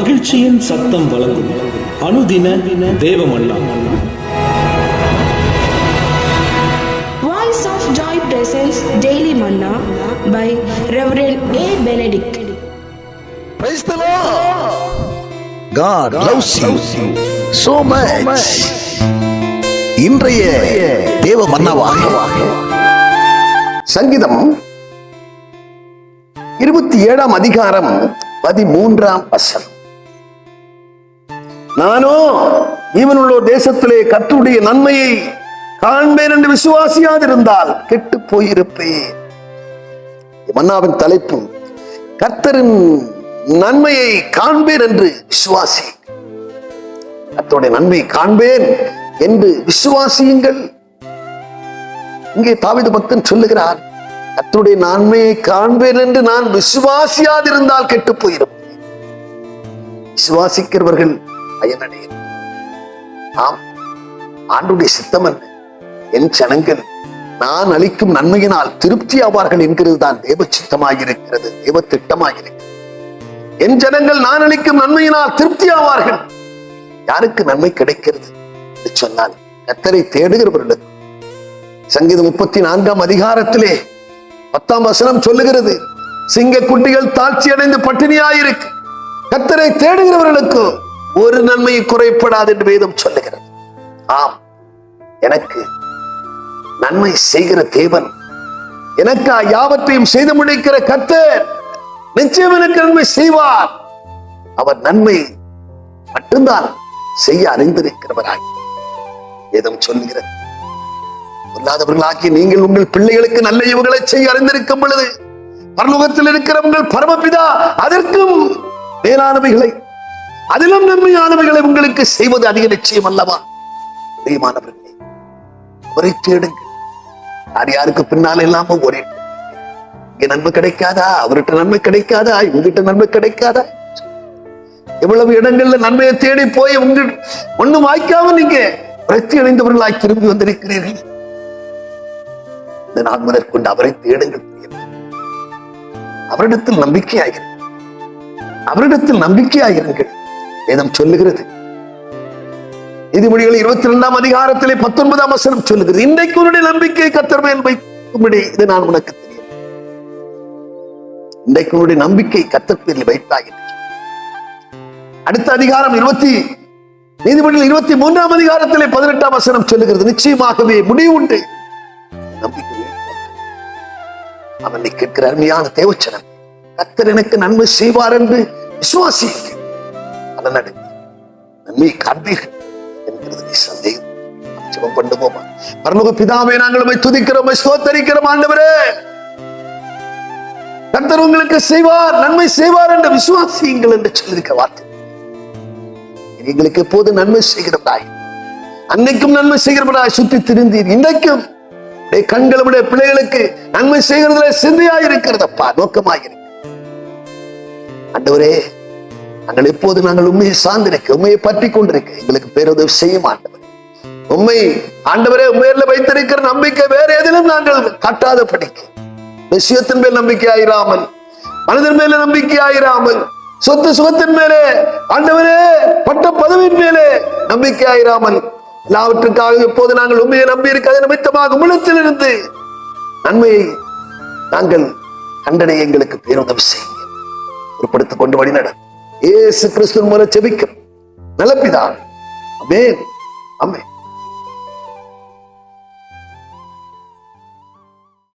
மகிழ்ச்சியின் சத்தம் வழங்கும் அனுதின தேவமல்லா Voice of Joy presents Daily Manna by Reverend A. Benedict. Praise the Lord. God loves you so much. இன்றைய தேவ மன்னவாக சங்கீதம் இருபத்தி ஏழாம் அதிகாரம் பதிமூன்றாம் வசனம் நானோ இவனுள்ள தேசத்திலே கற்றுடைய நன்மையை காண்பேன் என்று விசுவாசியாதிருந்தால் கெட்டு போயிருப்பேன். மன்னாவின் தலைப்பு கர்த்தரின் நன்மையை காண்பேன் என்று விசுவாசி. கர்த்தருடைய நன்மையை காண்பேன் என்று விசுவாசியுங்கள். இங்கே தாவித பக்தன் சொல்லுகிறார் கர்த்தருடைய நன்மையை காண்பேன் என்று நான் விசுவாசியாதிருந்தால் கெட்டு போயிருப்பேன். விசுவாசிக்கிறவர்கள் பயனடையும். ஆம் ஆண்டுடைய சித்தம் என்ன? என் ஜனங்கள் நான் அளிக்கும் நன்மையினால் திருப்தி ஆவார்கள் என்கிறது தான் தேவ சித்தமாயிருக்கிறது தேவ திட்டமாயிருக்கிறது என் ஜனங்கள் நான் அளிக்கும் நன்மையினால் திருப்தி ஆவார்கள். யாருக்கு நன்மை கிடைக்கிறது என்று சொன்னால் கத்தரை தேடுகிறவர்களுக்கு. சங்கீதம் முப்பத்தி நான்காம் அதிகாரத்திலே பத்தாம் வசனம் சொல்லுகிறது சிங்க குட்டிகள் தாழ்ச்சி அடைந்து பட்டினியாயிருக்கு. கத்தரை தேடுகிறவர்களுக்கு ஒரு நன்மை குறைப்படாது என்று வேதம் சொல்லுகிறது. ஆம் எனக்கு நன்மை செய்கிற தேவன். எனக்கு யாவற்றையும் செய்து முடிக்கிற கத்தர் நிச்சயம் எனக்கு நன்மை செய்வார். அவர் நன்மை மட்டும்தான் செய்ய அறிந்திருக்கிறவராய். வேதம் சொல்லுகிறது. பொல்லாதவர்களாகி நீங்கள் உங்கள் பிள்ளைகளுக்கு நல்ல இவர்களை செய்ய அறிந்திருக்கும் பொழுது பரலோகத்தில் இருக்கிற உங்கள் பரமபிதா அதற்கும் மேலானவைகளை அதிலும் நன்மையானவைகளை உங்களுக்கு செய்வது அதிக நிச்சயம் அல்லவா? பிரியமானவர்களே அவரை தேடுங்கள். யார் யாருக்கு பின்னால் இல்லாம ஒரே இங்க நன்மை கிடைக்காதா? அவர்கிட்ட நன்மை கிடைக்காதா? இவங்கிட்ட நன்மை கிடைக்காதா? எவ்வளவு இடங்கள்ல நன்மையை தேடி போய் உங்க ஒண்ணும் வாய்க்காம நீங்க பிரத்தி அடைந்தவர்களாய் திரும்பி வந்திருக்கிறீர்கள்? இந்த நாள் முதற்கொண்டு அவரை தேடுங்கள் அவரிடத்தில் நம்பிக்கையாயிருங்கள். அவரிடத்தில் நம்பிக்கையாயிருங்கள். வேதம் சொல்லுகிறது. நீதிமொழிகள் இருபத்தி இரண்டாம் அதிகாரத்திலே பத்தொன்பதாம் வசனம் சொல்லுகிறது. இன்றைக்கு உன்னுடைய நம்பிக்கை கத்தர் என்பதை இது நான் உனக்கு தெரியும். இன்றைக்கு உன்னுடைய நம்பிக்கை கத்தப்பேரில் வைத்தாய் அடுத்த அதிகாரம் இருபத்தி நீதிமொழிகள் இருபத்தி மூன்றாம் அதிகாரத்திலே பதினெட்டாம் வசனம் சொல்லுகிறது. நிச்சயமாகவே முடிவு உண்டு. நம்பிக்கை அவனை கேட்கிற அருமையான தேவச்சனம். கத்தர் எனக்கு நன்மை செய்வார் என்று விசுவாசி காண்பீர்கள் என்கிறது நீ சந்தேகம். ஜெபம் பண்ணுவோமா பரலோக நாங்கள் துதிக்கிறோம் ஸ்தோத்தரிக்கிறோம் ஆண்டவரே. கர்த்தர் உங்களுக்கு செய்வார் நன்மை செய்வார் என்ற விசுவாசியுங்கள் என்று சொல்லியிருக்க வார்த்தை. எங்களுக்கு எப்போது நன்மை செய்கிறவராய். அன்னைக்கும் நன்மை செய்கிறவராய் சுத்தி திரிந்தீர். இன்றைக்கும் உடைய பிள்ளைகளுக்கு நன்மை செய்கிறதுல சிந்தையாய் இருக்கிறதப்பா நோக்கமாயிருக்கு இருக்கு. நாங்கள் எப்போது நாங்கள் உண்மையை சார்ந்திருக்க உண்மையை பற்றி கொண்டிருக்க எங்களுக்கு பேருதவி செய்யும் ஆண்டவர். உண்மை ஆண்டவரே உண்மையில வைத்திருக்கிற நம்பிக்கை வேற எதிலும் நாங்கள் கட்டாத படிக்க. விஷயத்தின் மேல் நம்பிக்கை ஆயிராமல் மனதின் மேல நம்பிக்கை ஆயிராமல் சொத்து சுகத்தின் மேலே ஆண்டவரே பட்ட பதவியின் மேலே நம்பிக்கை ஆயிராமல் எல்லாவற்றுக்காக இப்போது நாங்கள் உண்மையை நம்பி இருக்கிறது நிமித்தமாக உமிழத்திலிருந்து நன்மையை நாங்கள் கண்டனை எங்களுக்கு பேருதவி செய்யுங்க பொறுப்படுத்திக் கொண்டு வழி நடக்கும் ஏசு கிறிஸ்துவின் மூலம் செபிக்கிறோம் நல்ல பிதா. அமேன் அமேன்